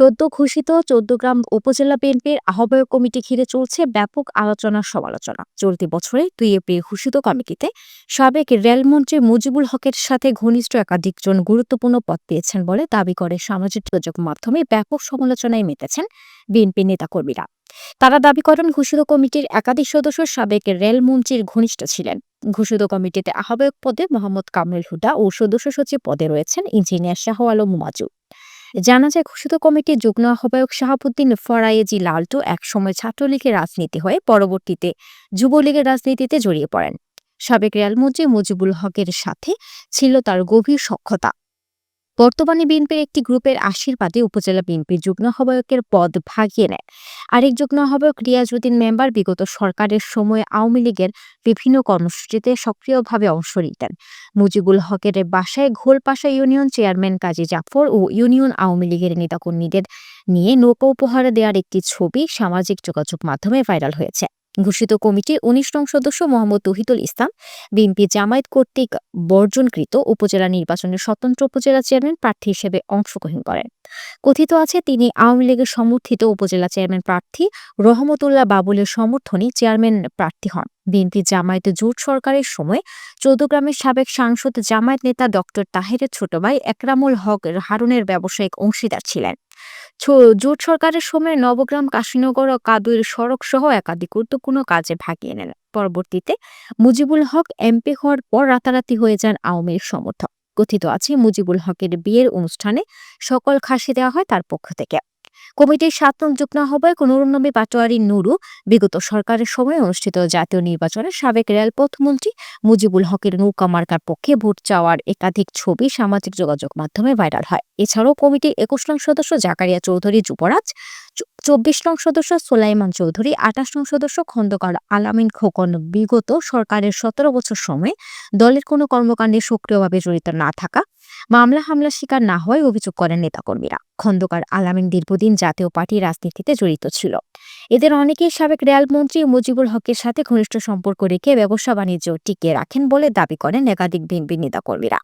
সদ্য ঘোষিত চৌদ্দগ্রাম উপজেলা বিএনপির আহ্বায়ক কমিটি ঘিরে চলছে ব্যাপক আলোচনা সমালোচনা। চলতি বছরে দুই এপ্রিল ঘোষিত কমিটিতে সাবেক রেলমন্ত্রী মুজিবুল হকের সাথে ঘনিষ্ঠ একাধিকজন গুরুত্বপূর্ণ পদ পেয়েছেন বলে দাবি করে সামাজিক যোগাযোগ মাধ্যমে ব্যাপক সমালোচনায় মেতেছেন বিএনপি নেতাকর্মীরা। তারা দাবি করেন, ঘোষিত কমিটির একাধিক সদস্য সাবেক রেলমন্ত্রীর ঘনিষ্ঠ ছিলেন। ঘোষিত কমিটিতে আহ্বায়ক পদে মোহাম্মদ কামরুল হুদা ও সদস্য সচিব পদে রয়েছেন ইঞ্জিনিয়ার শাহ আলম মাজু জানা যায় ঘোষিত কমিটির যুগ্ম আহ্বায়ক শাহাবুদ্দিন ফরায়েজি লালটু একসময় ছাত্রলীগের রাজনীতি হয়ে পরবর্তীতে যুবলীগের রাজনীতিতে জড়িয়ে পড়েন। সাবেক রেলমন্ত্রী মুজিবুল হকের সাথে ছিল তার গভীর সখ্যতা। বর্তমানে বিএনপির একটি গ্রুপের আশীর্বাদে উপজেলা বিএনপির যুগ্ম আহ্বায়কের পদ ভাগিয়ে নেয়। আরেক যুগ্ম আহ্বায়ক রিয়াজউদ্দিন মেম্বার বিগত সরকারের সময়ে আওয়ামী লীগের বিভিন্ন কর্মসূচিতে সক্রিয়ভাবে অংশ নিতেন। মুজিবুল হকের বাসায় ঘোলপাশা ইউনিয়ন চেয়ারম্যান কাজী জাফর ও ইউনিয়ন আওয়ামী লীগের নেতাকর্মীদের নিয়ে নৌকা উপহার দেওয়ার একটি ছবি সামাজিক যোগাযোগ মাধ্যমে ভাইরাল হয়েছে। ঘোষিত কমিটির উনিশ নং সদস্য মোহাম্মদ তহিদুল ইসলাম, বিএনপি জামায়াত কর্তৃক বর্জনকৃত উপজেলা নির্বাচনের স্বতন্ত্র উপজেলা চেয়ারম্যান প্রার্থী হিসেবে অংশগ্রহণ করেন। কথিত আছে, তিনি আওয়ামী লীগের সমর্থিত উপজেলা চেয়ারম্যান প্রার্থী রহমতুল্লাহ বাবুলের সমর্থনে চেয়ারম্যান প্রার্থী হন। বিএনপি জামায়াত জোট সরকারের সময় চৌদ্দগ্রামের সাবেক সাংসদ জামায়াত নেতা ডক্টর তাহেরের ছোট ভাই একরামুল হক হারুনের ব্যবসায়িক অংশীদার ছিলেন। জোট সরকারের সময় নবগ্রাম, কাশীনগর ও কাদুইর সড়ক সহ একাধিক গুরুত্বপূর্ণ কাজে ভাগিয়ে নেন। পরবর্তীতে মুজিবুল হক এমপি হওয়ার পর রাতারাতি হয়ে যান আওয়ামী সমর্থক। কথিত আছে, মুজিবুল হকের বিয়ের অনুষ্ঠানে সকল খাসি দেওয়া হয় তার পক্ষ থেকে। কমিটির সাত নং যুগ্ম আহ্বায়ক নুরুন্নবী পাটোয়ারি নুরু বিগত সরকারের সময় অনুষ্ঠিত জাতীয় নির্বাচনে সাবেক রেলপথ মন্ত্রী মুজিবুল হকের নৌকা মার্কার পক্ষে ভোট চাওয়ার একাধিক ছবি সামাজিক যোগাযোগ মাধ্যমে ভাইরাল হয়। এছাড়াও কমিটির একুশ নং সদস্য জাকারিয়া চৌধুরী যুবরাজ চব্বিশ নং সদস্য সোলাইমান চৌধুরী, আঠাশ নং সদস্য খন্দকার আলামিন খোকন বিগত সরকারের সতেরো বছর সময়ে দলের কোনো কর্মকাণ্ডে সক্রিয়ভাবে জড়িত না থাকা মামলা হামলা শিকার না হওয়ায় অভিযোগ করেন নেতাকর্মীরা। খন্দকার আলামিন দীর্ঘদিন জাতীয় পার্টি রাজনীতিতে জড়িত ছিল। এদের অনেকেই সাবেক রেলমন্ত্রী মুজিবুল হকের সাথে ঘনিষ্ঠ সম্পর্ক রেখে ব্যবসা বাণিজ্য টিকিয়ে রাখেন বলে দাবি করেন একাধিক বিএনপি নেতাকর্মীরা।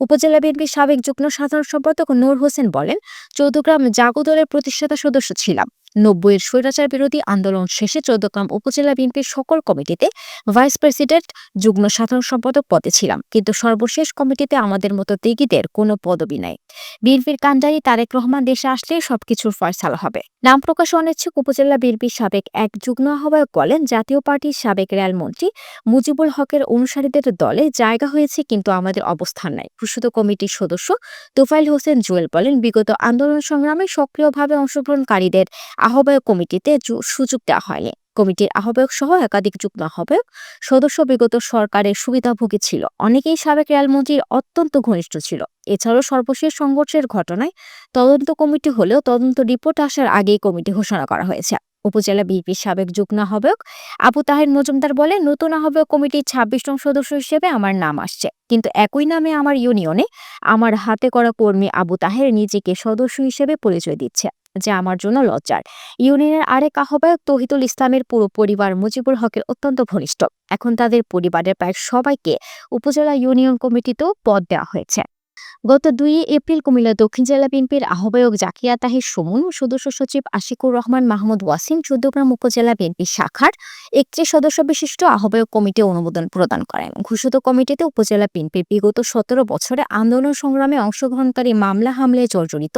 উপজেলা বিএনপির সাবেক যুগ্ম সাধারণ সম্পাদক নূর হোসেন বলেন, চৌদ্দগ্রাম জাগো দলের প্রতিষ্ঠাতা সদস্য ছিলাম। নব্বইয়ের স্বৈরাচার বিরোধী আন্দোলন শেষে চৌদ্দগ্রাম উপজেলা বিএনপির সকল কমিটিতে ভাইস প্রেসিডেন্ট, যুগ্ম সাধারণ সম্পাদক পদে ছিলাম। কিন্তু সর্বশেষ কমিটিতে আমাদের মতো ত্যাগীদের কোনো পদবি নাই। বিএনপির কান্ডারি তারেক রহমান দেশে আসলে সবকিছুর ফয়সালা হবে। নাম প্রকাশ অনিচ্ছুক উপজেলা বিএনপির সাবেক এক যুগ্ম আহ্বায়ক বলেন, জাতীয় পার্টির সাবেক রেলমন্ত্রী মুজিবুল হকের অনুসারীদের দলে জায়গা হয়েছে কিন্তু আমাদের অবস্থান নাই। ঘোষিত কমিটির সদস্য তোফাইল হোসেন জুয়েল বলেন, বিগত আন্দোলন সংগ্রামে সক্রিয়ভাবে অংশগ্রহণকারীদের আহ্বায়ক কমিটিতে সুযোগ দেওয়া হয়নি। কমিটির আহ্বায়ক সহ একাধিক যুগ্ম আহ্বায়ক, সদস্য বিগত সরকারের সুবিধাভোগী ছিল। অনেকেই সাবেক রেলমন্ত্রীর অত্যন্ত ঘনিষ্ঠ ছিল। এছাড়াও সর্বশেষ সংঘর্ষের ঘটনায় তদন্ত কমিটি হলেও তদন্ত রিপোর্ট আসার আগেই কমিটি ঘোষণা করা হয়েছে। উপজেলা বিএনপির সাবেক যুগ্ম আহ্বায়ক আবু তাহের মজুমদার বলে নতুন আহ্বায়ক কমিটির ছাব্বিশ নং সদস্য হিসেবে আমার নাম আসছে। কিন্তু একই নামে আমার ইউনিয়নে আমার হাতে করা কর্মী আবু তাহের নিজেকে সদস্য হিসেবে পরিচয় দিচ্ছে। যা আমার জন্য লজ্জার। ইউনিয়নের আরেক আহ্বায়ক তহিদুল ইসলামের পুরো পরিবার মুজিবুল হকের অত্যন্ত ঘনিষ্ঠ। এখন তাদের পরিবারের প্রায় সবাইকে উপজেলা ইউনিয়ন কমিটিতেও পদ দেওয়া হয়েছে। গত দুই এপ্রিল কুমিল্লা দক্ষিণ জেলা বিএনপির আহ্বায়ক জাকিয়া তাহির সুমন, সদস্য সচিব আশিকুর রহমান মাহমুদ ওয়াসিম, চৌদ্দগ্রাম উপজেলা বিএনপি শাখার একত্রিশ সদস্য বিশিষ্ট আহ্বায়ক কমিটি অনুমোদন প্রদান করেন ঘোষিত কমিটিতে উপজেলা বিএনপির বিগত সতেরো বছরে আন্দোলন সংগ্রামে অংশগ্রহণকারী মামলা হামলায় জর্জরিত,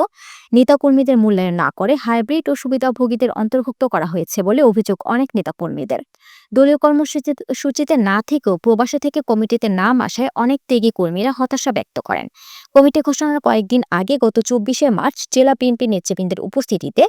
নেতাকর্মীদের মূল্যায়ন না করে হাইব্রিড ও সুবিধাভোগীদের অন্তর্ভুক্ত করা হয়েছে বলে অভিযোগ অনেক নেতাকর্মীদের। দলীয় কর্মসূচি, সূচিতে না থেকেও প্রবাসে থেকে কমিটিতে নাম আসায় অনেক ত্যাগী কর্মীরা হতাশা ব্যক্ত করেন। কমিটি ঘোষণার কয়েকদিন আগে গত চব্বিশে মার্চ জেলা বিএনপি নেতৃবৃন্দের উপস্থিতিতে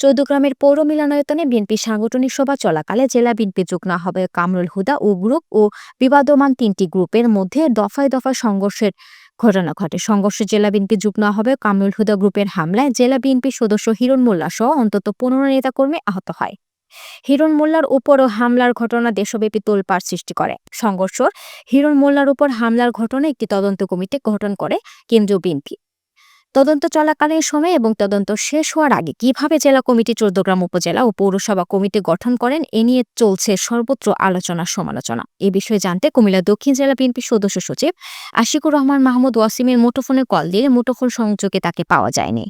চৌদ্দগ্রামের পৌর মিলনায়তনে বিএনপি সাংগঠনিক সভা চলাকালে জেলা বিএনপি যুগ্ম আহ্বায়ক কামরুল হুদা ও গ্রুপ ও বিবাদমান তিনটি গ্রুপের মধ্যে দফায় দফায় সংঘর্ষের ঘটনা ঘটে। সংঘর্ষে জেলা বিএনপি যুগ্ম হবে কামরুল হুদা গ্রুপের হামলায় জেলা বিএনপি সদস্য হিরণ মোল্লা সহ অন্তত পনেরো নেতাকর্মী আহত হয়। হিরণ মোল্লার উপরও হামলার ঘটনা দেশব্যাপী তোলপাড় সৃষ্টি করে। সংঘর্ষ, হিরণ মোল্লার উপর হামলার ঘটনা একটি তদন্ত কমিটি গঠন করে কেন্দ্রীয় বিএনপি। তদন্ত চলাকালীন সময় এবং তদন্ত শেষ হওয়ার আগে কীভাবে জেলা কমিটি চৌদ্দগ্রাম উপজেলা ও পৌরসভা কমিটি গঠন করেন, এ নিয়ে চলছে সর্বত্র আলোচনা সমালোচনা। এ বিষয়ে জানতে কুমিল্লা দক্ষিণ জেলা বিএনপি সদস্য সচিব আশিকুর রহমান মাহমুদ ওয়াসিমের মুঠোফোনে কল দিয়ে মুঠোফোন সংযোগে তাকে পাওয়া যায়নি।